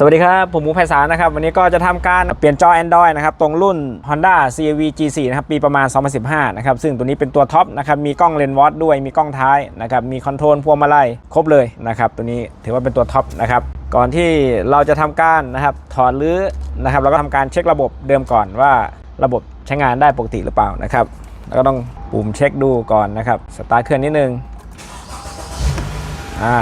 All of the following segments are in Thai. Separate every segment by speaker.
Speaker 1: สวัสดีครับ ผมหมูไพศาลนะครับ วันนี้ก็จะทำการเปลี่ยนจอ Android นะครับ ตรงรุ่น Honda CRV G4 นะครับ ปีประมาณ 2015 นะครับ ซึ่งตัวนี้เป็นตัวท็อปนะครับ มีกล้องเลนส์วอตด้วย มีกล้องท้ายนะครับ มีคอนโทรลพวงมาลัยครบเลยนะครับ ตัวนี้ถือว่าเป็นตัวท็อปนะครับ ก่อนที่เราจะทำการนะครับ ถอดหรือนะครับ เราก็ทำการเช็คระบบเดิมก่อนว่าระบบใช้งานได้ปกติหรือเปล่านะครับ แล้วก็ต้องปุ่มเช็คดูก่อนนะครับ สตาร์ทเครื่องนิดนึง อ่า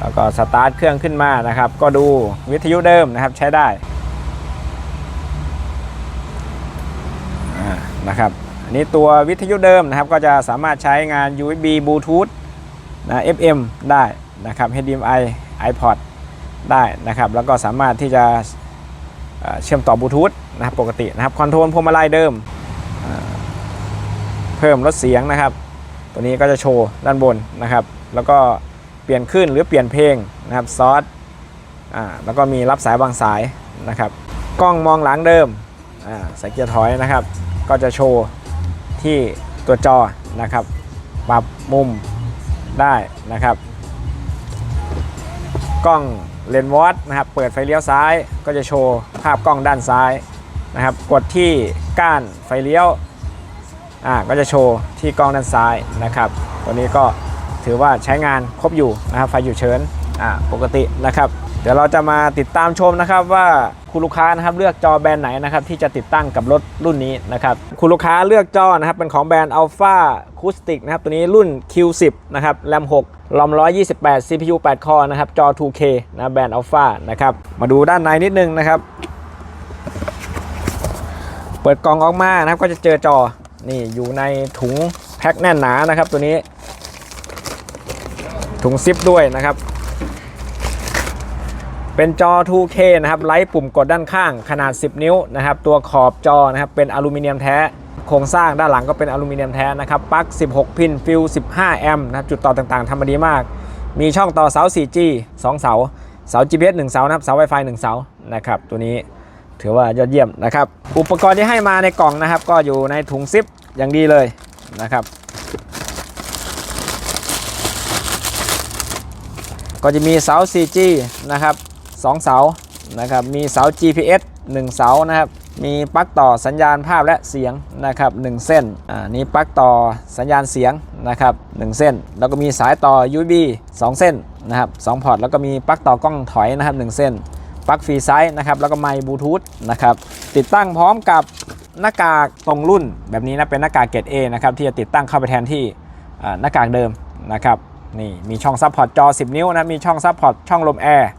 Speaker 1: แล้วก็สตาร์ทเครื่องขึ้นมานะครับ ก็ดูวิทยุเดิมนะครับใช้ได้นะครับอันนี้ตัววิทยุเดิมนะครับ ก็จะสามารถใช้งาน USB Bluetooth นะ FM ได้นะครับ HDMI iPod ได้นะครับ แล้วก็สามารถที่จะเชื่อมต่อบลูทูธนะครับปกตินะครับคอนโทรลพวงมาลัยเดิม เพิ่มลดเสียงนะครับ ตัวนี้ก็จะโชว์ด้านบนนะครับ แล้วก็ เปลี่ยนขึ้นหรือเปลี่ยนเพลงนะครับซอสอ่าแล้วก็มีรับสายวางสายนะครับ กล้องมองหลังเดิมอ่าใส่เกียร์ถอยนะครับ ก็จะโชว์ที่ตัวจอนะครับ ปรับมุมได้นะครับ กล้องเลนส์วอตนะครับ เปิดไฟเลี้ยวซ้ายก็จะโชว์ภาพกล้องด้านซ้ายนะครับ กดที่ก้านไฟเลี้ยวอ่าก็จะโชว์ที่กล้องด้านซ้ายนะครับ ตัวนี้ก็ ถือว่าใช้งานครบอยู่นะครับไฟอยู่เชิญอ่าปกตินะครับ เดี๋ยวเราจะมาติดตามชมนะครับว่าคุณลูกค้านะครับเลือกจอแบรนด์ไหนนะครับที่จะติดตั้งกับรถรุ่นนี้นะครับคุณลูกค้าเลือกจอนะครับเป็นของแบรนด์ Alpha Acoustic นะครับตัวนี้รุ่น Q10 นะครับแรม6ลอม128 CPU 8 คอนะครับจอ 2K นะแบรนด์ Alpha นะครับมาดูด้านในนิดนึงนะครับ เปิดกล่องออกมานะครับก็จะเจอจอนี่อยู่ในถุงแพ็คแน่นหนานะครับตัวนี้ ถุงซิปด้วยนะครับ เป็นจอ 2K นะครับไลท์ปุ่มกดด้านข้างขนาด 10 นิ้วนะครับ ตัวขอบจอนะครับเป็นอลูมิเนียมแท้โครงสร้างด้านหลังก็เป็นอลูมิเนียมแท้นะครับปลั๊ก 16 พินฟิล 15 แอมป์นะครับจุดต่อต่างๆทำมาดีมาก มีช่องต่อเสา 4G 2 เสา เสา GPS 1 เสานะครับเสา Wi-Fi 1 เสานะครับตัวนี้ถือว่ายอดเยี่ยมนะครับ อุปกรณ์ที่ให้มาในกล่องนะครับ ก็อยู่ในถุงซิปอย่างดีเลยนะครับ ก็จะมีเสา 4G นะครับ2เสานะครับมีเสา GPS 1 เสานะครับมีปลั๊กต่อสัญญาณภาพและเสียงนะครับ1เส้นอ่านี่ปลั๊กต่อสัญญาณเสียงนะครับ1เส้น แล้วก็มีสายต่อ USB 2 เส้นนะครับ2พอร์ตแล้วก็มีปลั๊กต่อกล้องถอยนะครับ1เส้นปลั๊กฟรีไซส์นะครับแล้วก็ไมค์บลูทูธนะครับติดตั้งพร้อมกับหน้ากากตรงรุ่นแบบนี้นะเป็นหน้ากากเกรด A นะครับที่จะติดตั้งเข้าไปแทนที่หน้ากากเดิมนะครับ นี่มีช่องซัพพอร์ตจอ 10 นิ้วนะมีช่องซัพพอร์ตช่องลมแอร์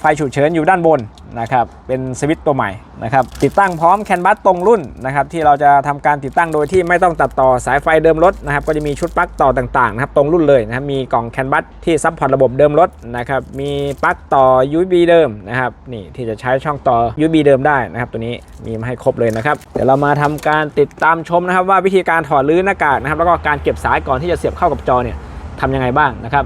Speaker 1: ไฟฉุกเฉินอยู่ด้านบนนะครับเป็นสวิตช์ตัวใหม่นะครับติดตั้งพร้อมแคนบัสตรงรุ่นนะครับที่เราจะทำการติดตั้งโดยที่ไม่ต้องตัดต่อสายไฟเดิมรถนะครับก็จะมีชุดปลั๊กต่อต่างๆนะครับตรงรุ่นเลยนะครับมีกล่องแคนบัสที่ซัพพอร์ตระบบเดิมรถนะครับมีปลั๊กต่อ USB เดิมนะครับนี่ที่จะใช้ช่องต่อ USB เดิมได้นะครับตัวนี้มีมาให้ครบเลยนะครับเดี๋ยวเรามาทำการติดตามชมนะครับว่าวิธีการถอดรื้อหน้ากากนะครับแล้วก็การเก็บสายก่อนที่จะเสียบเข้ากับจอเนี่ย ทำยังไงบ้างนะครับ